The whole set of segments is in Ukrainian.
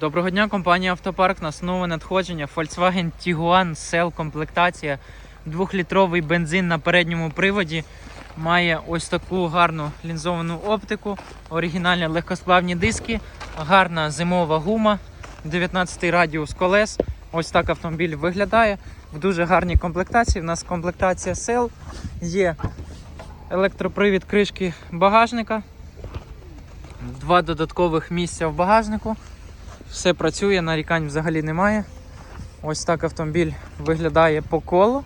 Доброго дня, компанія Автопарк. На нове надходження Volkswagen Tiguan Cell комплектація. Двохлітровий бензин на передньому приводі. Має ось таку гарну лінзовану оптику, оригінальні легкосплавні диски, гарна зимова гума, 19 радіус колес. Ось так автомобіль виглядає в дуже гарній комплектації. У нас комплектація Cell, є електропривід кришки багажника, два додаткових місця в багажнику. Все працює, нарікань взагалі немає. Ось так автомобіль виглядає по колу.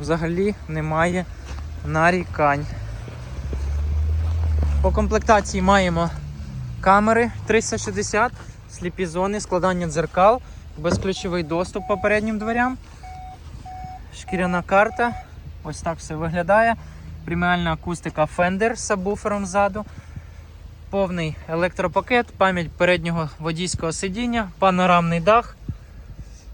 Взагалі немає нарікань. По комплектації маємо камери 360, сліпі зони, складання дзеркал, безключовий доступ по переднім дверям, шкіряна карта. Ось так все виглядає. Преміальна акустика Fender з сабвуфером ззаду повний електропакет, пам'ять переднього водійського сидіння, панорамний дах,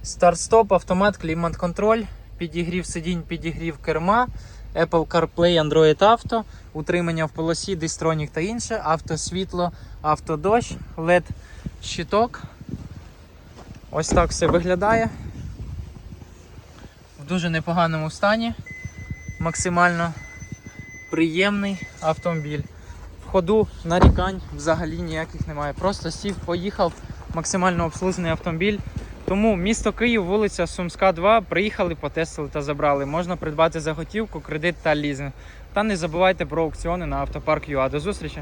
старт-стоп, автомат, клімат-контроль, підігрів сидінь, підігрів керма, Apple CarPlay, Android Auto, утримання в полосі, дистронік та інше, автосвітло, автодощ, LED щиток. Ось так все виглядає. В дуже непоганому стані. Максимально приємний автомобіль. Ходу нарікань взагалі ніяких немає. Просто сів, поїхав, максимально обслужений автомобіль. Тому місто Київ, вулиця Сумська, 2. Приїхали, потестили та забрали. Можна придбати за готівку, кредит та лізинг. Та не забувайте про аукціони на автопарк ЮА. До зустрічі!